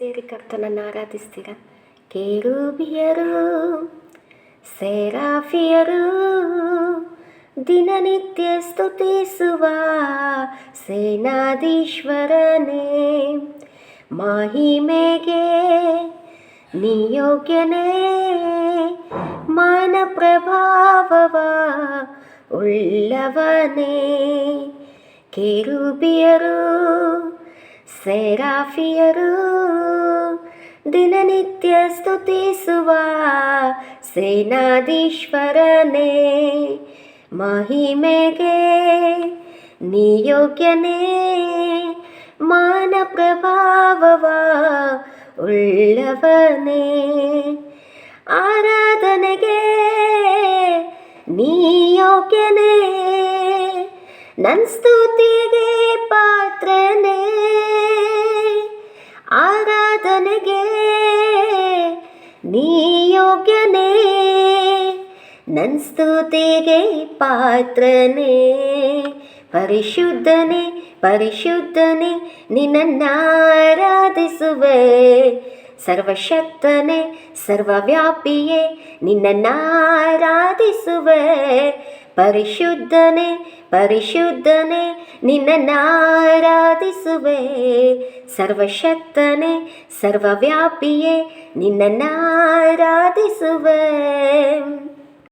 ಸೇರಿ ಕರ್ತನನ್ನು ಆರಾಧಿಸ್ತೀರಾ? ಕೇರುಬಿಯರು, ಸೆರಾಫಿಯರು, ದಿನನಿತ್ಯ ಸ್ತುತಿಸುವ ಸೇನಾಧೀಶ್ವರನೇ, ಮಹಿಮೆಗೆ ನಿಯೋಗ್ಯನೇ ಮಾನ ಪ್ರಭಾವವ ಉಳ್ಳವನೇ. ಕೇರುಬಿಯರು, ಸೆರಾಫಿಯರು ದಿನನಿತ್ಯ ಸ್ತುತಿಸುವ ಸೇನಾಧೀಶ್ವರನೇ ಮಹಿಮೆಗೆ ನಿಯೋಗ್ಯನೇ ಮಾನ ಪ್ರಭಾವವ ಉಳ್ಳವನೇ. ಆರಾಧನೆಗೆ ನೀಯೋಗ್ಯನೇ ನನ್ನ ಸ್ತುತಿಗೆ ಪಾತ್ರನೇ. ಆರಾಧನೆಗೆ ನೀಯೋಗ್ಯನೇ ನನ್ ಸ್ತುತಿಗೆ ಪಾತ್ರನೇ. ಪರಿಶುದ್ಧನೇ ಪರಿಶುದ್ಧನೇ ನಿನ್ನನ್ನಾರಾಧಿಸುವೆ ಸರ್ವಶಕ್ತನೇ ಸರ್ವವ್ಯಾಪಿಯೇ ನಿನ್ನನ್ನಾರಾಧಿಸುವೆ ಪರಿಶುದ್ಧನೇ ಪರಿಶುದ್ಧನೇ ನಿನ್ನನ್ನಾರಾಧಿಸುವೆ ಸರ್ವಶಕ್ತನೇ ಸರ್ವವ್ಯಾಪಿಯೇ ನಿನ್ನನ್ನಾರಾಧಿಸುವೆ